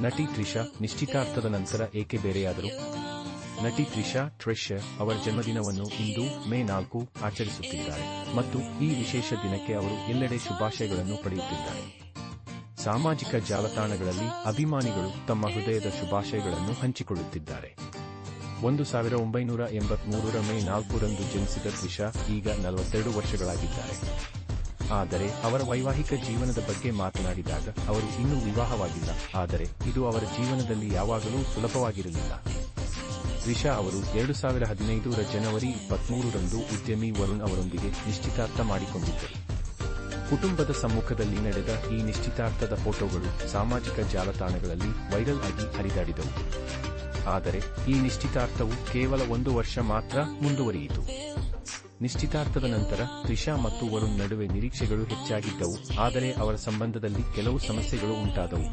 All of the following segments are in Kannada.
ನಟಿ ತ್ರಿಷಾ ನಿಶ್ಚಿತಾರ್ಥದ ನಂತರ ಏಕೆ ಬೇರೆಯಾದರು? ನಟಿ ತ್ರಿಷಾ ಟ್ರೆಷರ್ ಅವರ ಜನ್ಮದಿನವನ್ನು ಇಂದು ಮೇ ನಾಲ್ಕು ಆಚರಿಸುತ್ತಿದ್ದಾರೆ ಮತ್ತು ಈ ವಿಶೇಷ ದಿನಕ್ಕೆ ಅವರು ಎಲ್ಲೆಡೆ ಶುಭಾಶಯಗಳನ್ನು ಪಡೆಯುತ್ತಿದ್ದಾರೆ. ಸಾಮಾಜಿಕ ಜಾಲತಾಣಗಳಲ್ಲಿ ಅಭಿಮಾನಿಗಳು ತಮ್ಮ ಹೃದಯದ ಶುಭಾಶಯಗಳನ್ನು ಹಂಚಿಕೊಳ್ಳುತ್ತಿದ್ದಾರೆ. ಒಂದು ಸಾವಿರ ಒಂಬೈನೂರ ಎಂಬತ್ಮೂರರ ಮೇ ನಾಲ್ಕರಂದು ಜನಿಸಿದ ತ್ರಿಷಾ ಈಗ ನಲವತ್ತೆರಡು ವರ್ಷಗಳಾಗಿದ್ದಾರೆ. ಆದರೆ ಅವರ ವೈವಾಹಿಕ ಜೀವನದ ಬಗ್ಗೆ ಮಾತನಾಡಿದಾಗ ಅವರು ಇನ್ನೂ ವಿವಾಹವಾಗಿಲ್ಲ. ಆದರೆ ಇದು ಅವರ ಜೀವನದಲ್ಲಿ ಯಾವಾಗಲೂ ಸುಲಭವಾಗಿರಲಿಲ್ಲ. ತ್ರಿಷಾ ಅವರು ಎರಡು ಸಾವಿರ ಹದಿನೈದರ ಜನವರಿ ಇಪ್ಪತ್ಮೂರರಂದು ಉದ್ಯಮಿ ವರುಣ್ ಅವರೊಂದಿಗೆ ನಿಶ್ಚಿತಾರ್ಥ ಮಾಡಿಕೊಂಡಿದ್ದರು. ಕುಟುಂಬದ ಸಮ್ಮುಖದಲ್ಲಿ ನಡೆದ ಈ ನಿಶ್ಚಿತಾರ್ಥದ ಫೋಟೋಗಳು ಸಾಮಾಜಿಕ ಜಾಲತಾಣಗಳಲ್ಲಿ ವೈರಲ್ ಆಗಿ ಹರಿದಾಡಿದವು. ಆದರೆ ಈ ನಿಶ್ಚಿತಾರ್ಥವು ಕೇವಲ ಒಂದು ವರ್ಷ ಮಾತ್ರ ಮುಂದುವರಿಯಿತು. ನಿಶ್ಚಿತಾರ್ಥದ ನಂತರ ತ್ರಿಷಾ ಮತ್ತು ವರುಣ್ ನಡುವೆ ನಿರೀಕ್ಷೆಗಳು ಹೆಚ್ಚಾಗಿದ್ದವು. ಆದರೆ ಅವರ ಸಂಬಂಧದಲ್ಲಿ ಕೆಲವು ಸಮಸ್ಯೆಗಳು ಉಂಟಾದವು.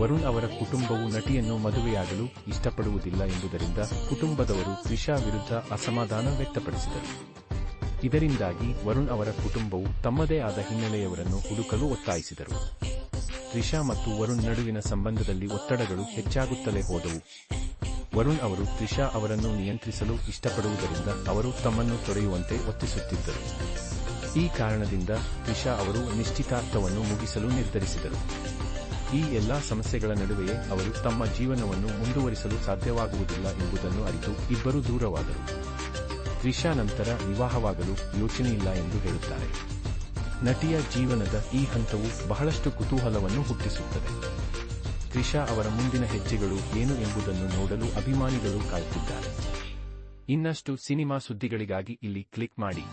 ವರುಣ್ ಅವರ ಕುಟುಂಬವು ನಟಿಯನ್ನು ಮದುವೆಯಾಗಲು ಇಷ್ಟಪಡುವುದಿಲ್ಲ ಎಂಬುದರಿಂದ ಕುಟುಂಬದವರು ತ್ರಿಷಾ ವಿರುದ್ಧ ಅಸಮಾಧಾನ ವ್ಯಕ್ತಪಡಿಸಿದರು. ಇದರಿಂದಾಗಿ ವರುಣ್ ಅವರ ಕುಟುಂಬವು ತಮ್ಮದೇ ಆದ ಹಿನ್ನೆಲೆಯವರನ್ನು ಹುಡುಕಲು ಒತ್ತಾಯಿಸಿದರು. ತ್ರಿಷಾ ಮತ್ತು ವರುಣ್ ನಡುವಿನ ಸಂಬಂಧದಲ್ಲಿ ಒತ್ತಡಗಳು ಹೆಚ್ಚಾಗುತ್ತಲೇ ಹೋದವು. ವರುಣ್ ಅವರು ತ್ರಿಷಾ ಅವರನ್ನು ನಿಯಂತ್ರಿಸಲು ಇಷ್ಟಪಡುವುದರಿಂದ ಅವರು ತಮ್ಮನ್ನು ತೊರೆಯುವಂತೆ ಒತ್ತಿಸುತ್ತಿದ್ದರು ಈ ಕಾರಣದಿಂದ ತ್ರಿಷಾ ಅವರು ನಿಶ್ಚಿತಾರ್ಥವನ್ನು ಮುಗಿಸಲು ನಿರ್ಧರಿಸಿದರು. ಈ ಎಲ್ಲಾ ಸಮಸ್ಯೆಗಳ ನಡುವೆಯೇ ಅವರು ತಮ್ಮ ಜೀವನವನ್ನು ಮುಂದುವರಿಸಲು ಸಾಧ್ಯವಾಗುವುದಿಲ್ಲ ಎಂಬುದನ್ನು ಅರಿತು ಇಬ್ಬರು ದೂರವಾದರು. ತ್ರಿಷಾ ನಂತರ ವಿವಾಹವಾಗಲು ಯೋಚನೆಯಿಲ್ಲ ಎಂದು ಹೇಳುತ್ತಾರೆ. ನಟಿಯ ಜೀವನದ ಈ ಹಂತವು ಬಹಳಷ್ಟು ಕುತೂಹಲವನ್ನು ಹುಟ್ಟಿಸುತ್ತದೆ. ತ್ರಿಷಾ ಅವರ ಮುಂದಿನ ಹೆಜ್ಜೆಗಳು ಏನು ಎಂಬುದನ್ನು ನೋಡಲು ಅಭಿಮಾನಿಗಳು ಕಾಯುತ್ತಿದ್ದಾರೆ. ಇನ್ನಷ್ಟು ಸಿನಿಮಾ ಸುದ್ದಿಗಳಿಗಾಗಿ ಇಲ್ಲಿ ಕ್ಲಿಕ್ ಮಾಡಿ.